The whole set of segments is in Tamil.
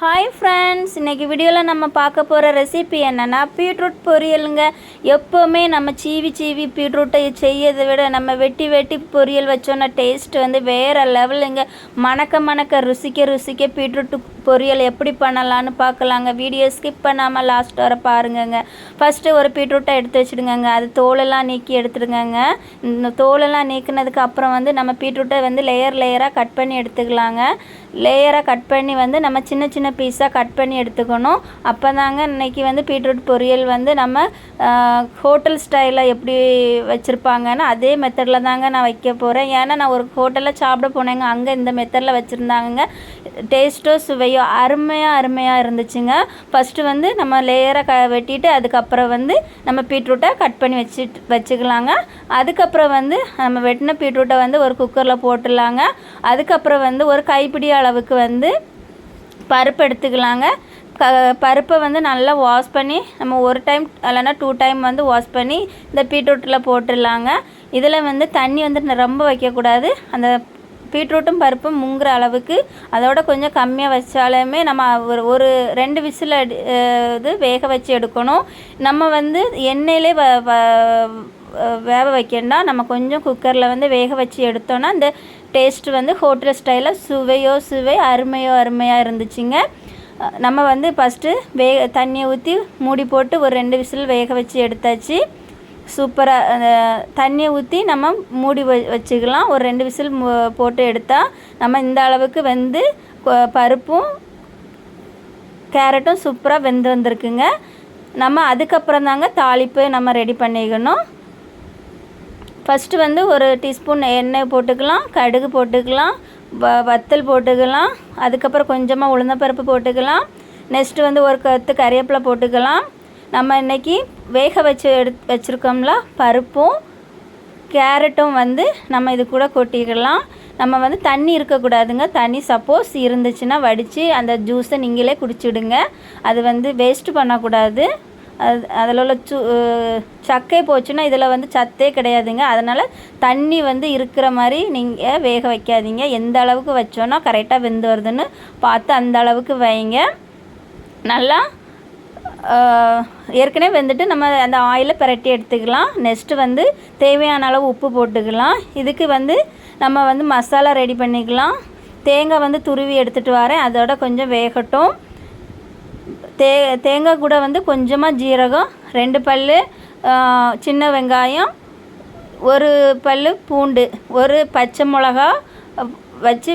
ஹாய் ஃப்ரெண்ட்ஸ் இன்றைக்கி வீடியோவில் நம்ம பார்க்க போகிற ரெசிபி என்னென்னா பீட்ரூட் பொரியலுங்க. எப்போவுமே நம்ம சீவி சீவி பீட்ரூட்டை செய்யறதை விட நம்ம வெட்டி வெட்டி பொரியல் வச்சோன்னா டேஸ்ட் வந்து வேறு லெவலுங்க மணக்க மணக்க ருசிக்க ருசிக்க பீட்ரூட் பொரியல் எப்படி பண்ணலான்னு பார்க்கலாங்க. வீடியோ ஸ்கிப் பண்ணாமல் லாஸ்ட் வர பாருங்கங்க. ஃபஸ்ட்டு ஒரு பீட்ரூட்டை எடுத்து வச்சுடுங்கங்க. அது தோலெல்லாம் நீக்கி எடுத்துடுங்கங்க. இந்த தோலெல்லாம் நீக்கினதுக்கு அப்புறம் வந்து நம்ம பீட்ரூட்டை வந்து லேயர் லேயராக கட் பண்ணி எடுத்துக்கலாங்க. லேயராக கட் பண்ணி வந்து நம்ம சின்ன சின்ன பீஸாக கட் பண்ணி எடுத்துக்கணும். அப்போ தாங்க இன்றைக்கி வந்து பீட்ரூட் பொரியல் வந்து நம்ம ஹோட்டல் ஸ்டைலில் எப்படி வச்சுருப்பாங்கன்னு அதே மெத்தடில் தாங்க நான் வைக்க போகிறேன் ஏன்னா நான் ஒரு ஹோட்டலில் சாப்பிட போனேங்க அங்கே இந்த மெத்தடில் வச்சுருந்தாங்க டேஸ்ட்டோ சுவையோ அருமையாக அருமையாக இருந்துச்சுங்க. ஃபஸ்ட்டு வந்து நம்ம லேயராக க வெட்டிட்டு அதுக்கப்புறம் வந்து நம்ம பீட்ரூட்டை கட் பண்ணி வச்சுட்டு வச்சுக்கலாங்க. அதுக்கப்புறம் வந்து நம்ம வெட்டின பீட்ரூட்டை வந்து ஒரு குக்கரில் போட்டுடலாங்க. அதுக்கப்புறம் வந்து ஒரு கைப்பிடி அளவுக்கு வந்து பருப்பு எடுத்துக்கலாங்க. க பருப்பை வந்து நல்லா வாஷ் பண்ணி நம்ம ஒரு டைம் இல்லைன்னா டூ டைம் வந்து வாஷ் பண்ணி இந்த பீட்ரூட்டில் போட்டுடலாங்க. இதில் வந்து தண்ணி வந்து ரொம்ப வைக்கக்கூடாது. அந்த பீட்ரூட்டும் பருப்பும் முங்குற அளவுக்கு அதோட கொஞ்சம் கம்மியாக வச்சாலுமே நம்ம ஒரு ஒரு ரெண்டு விசில் அடி இது வேக வச்சு எடுக்கணும். நம்ம வந்து எண்ணெயிலே வ வேக வைக்கணும்னா நம்ம கொஞ்சம் குக்கரில் வந்து வேக வச்சு எடுத்தோன்னா அந்த டேஸ்ட் வந்து ஹோட்டல் ஸ்டைலில் சுவையோ சுவை அருமையோ அருமையாக இருந்துச்சுங்க. நம்ம வந்து ஃபஸ்ட்டு வே தண்ணியை ஊற்றி மூடி போட்டு ஒரு ரெண்டு விசில் வேக வச்சு எடுத்தாச்சு. சூப்பராக தண்ணியை ஊற்றி நம்ம மூடி வ வச்சுக்கலாம். ஒரு ரெண்டு விசில் போட்டு எடுத்தால் நம்ம இந்த அளவுக்கு வந்து பருப்பும் கேரட்டும் சூப்பராக வெந்து வந்திருக்குங்க. நம்ம அதுக்கப்புறம் தாங்க தாளிப்பு நம்ம ரெடி பண்ணிக்கணும். ஃபஸ்ட்டு வந்து ஒரு டீஸ்பூன் எண்ணெய் போட்டுக்கலாம் கடுகு போட்டுக்கலாம் வ வத்தல் போட்டுக்கலாம் அதுக்கப்புறம் கொஞ்சமாக உளுந்தப்பருப்பு போட்டுக்கலாம். நெக்ஸ்ட்டு வந்து ஒரு கத்து கறிவேப்பிலை போட்டுக்கலாம். நம்ம இன்றைக்கி வேக வச்சு எடுத்து வச்சுருக்கோம்ல பருப்பும் கேரட்டும் வந்து நம்ம இது கூட கொட்டிக்கலாம். நம்ம வந்து தண்ணி இருக்கக்கூடாதுங்க. தண்ணி சப்போஸ் இருந்துச்சுன்னா வடித்து அந்த ஜூஸை நீங்களே குடிச்சிடுங்க. அது வந்து வேஸ்ட்டு பண்ணக்கூடாது. அது அதில் உள்ள சு சக்கை போச்சுன்னா இதில் வந்து சத்தே கிடையாதுங்க. அதனால் தண்ணி வந்து இருக்கிற மாதிரி நீங்கள் வேக வைக்காதீங்க. எந்த அளவுக்கு வச்சோன்னா கரெக்டாக வெந்து வருதுன்னு பார்த்து அந்த அளவுக்கு வைங்க. நல்லா ஏற்கனவே வந்துட்டு நம்ம அந்த ஆயிலை பிரட்டி எடுத்துக்கலாம். நெக்ஸ்ட்டு வந்து தேவையான அளவு உப்பு போட்டுக்கலாம். இதுக்கு வந்து நம்ம வந்து மசாலா ரெடி பண்ணிக்கலாம். தேங்காய் வந்து துருவி எடுத்துகிட்டு வரேன். அதோட கொஞ்சம் வேகட்டும். தே தேங்காய் கூட வந்து கொஞ்சமாக ஜீரகம் ரெண்டு பல் சின்ன வெங்காயம் ஒரு பல் பூண்டு ஒரு பச்சை மிளகா வச்சு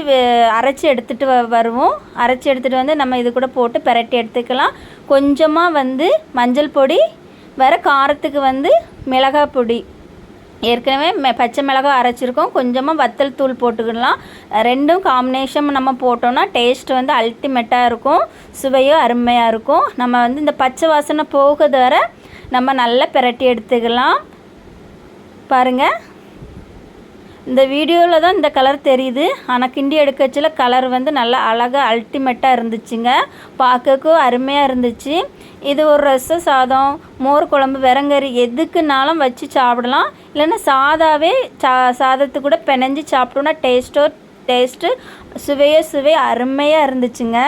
அரைச்சி எடுத்துகிட்டு வ வருவோம். அரைச்சி எடுத்துகிட்டு வந்து நம்ம இது கூட போட்டு பிரட்டி எடுத்துக்கலாம். கொஞ்சமாக வந்து மஞ்சள் பொடி வேறு காரத்துக்கு வந்து மிளகாய் பொடி. ஏற்கனவே மெ பச்சை மிளகாய் அரைச்சிருக்கோம். கொஞ்சமாக வத்தல் தூள் போட்டுக்கலாம் ரெண்டும் காம்பினேஷன் நம்ம போட்டோம்னா டேஸ்ட் வந்து அல்டிமேட்டாக இருக்கும். சுவையும் அருமையாக இருக்கும். நம்ம வந்து இந்த பச்சை வாசனை போகுது வர நம்ம நல்லா பிரட்டி எடுத்துக்கலாம். பாருங்கள் இந்த வீடியோவில் தான் இந்த கலர் தெரியுது. ஆனால் கிண்டி எடுக்கச்சில் கலர் வந்து நல்லா அழகாக அல்டிமேட்டாக இருந்துச்சுங்க. பார்க்கக்கும் அருமையாக இருந்துச்சு. இது ஒரு ரச சாதம் மோர் குழம்பு வெறங்கறி எதுக்குனாலும் வச்சு சாப்பிடலாம். இல்லைன்னா சாதாவே சா சாதத்து கூட பிணைஞ்சு சாப்பிட்டோன்னா டேஸ்ட்டோ டேஸ்ட்டு சுவையோ சுவை அருமையாக இருந்துச்சுங்க.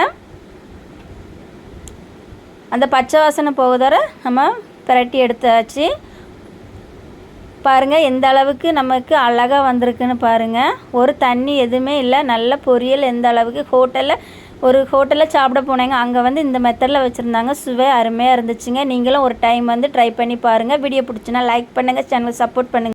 அந்த பச்சை வாசனை போகுதார நம்ம பிரட்டி எடுத்தாச்சு. பாருங்கள் எந்த அளவுக்கு நமக்கு அழகாக வந்திருக்குன்னு பாருங்கள் ஒரு தண்ணி எதுவுமே இல்லை நல்ல பொரியல் எந்த அளவுக்கு. ஹோட்டலில் ஒரு ஹோட்டலில் சாப்பிட போனேங்க அங்கே வந்து இந்த மெத்தடில் வச்சுருந்தாங்க. சுவை அருமையாக இருந்துச்சுங்க. நீங்களும் ஒரு டைம் வந்து ட்ரை பண்ணி பாருங்கள் வீடியோ பிடிச்சினா லைக் பண்ணுங்கள் சேனல் சப்போர்ட் பண்ணுங்கள்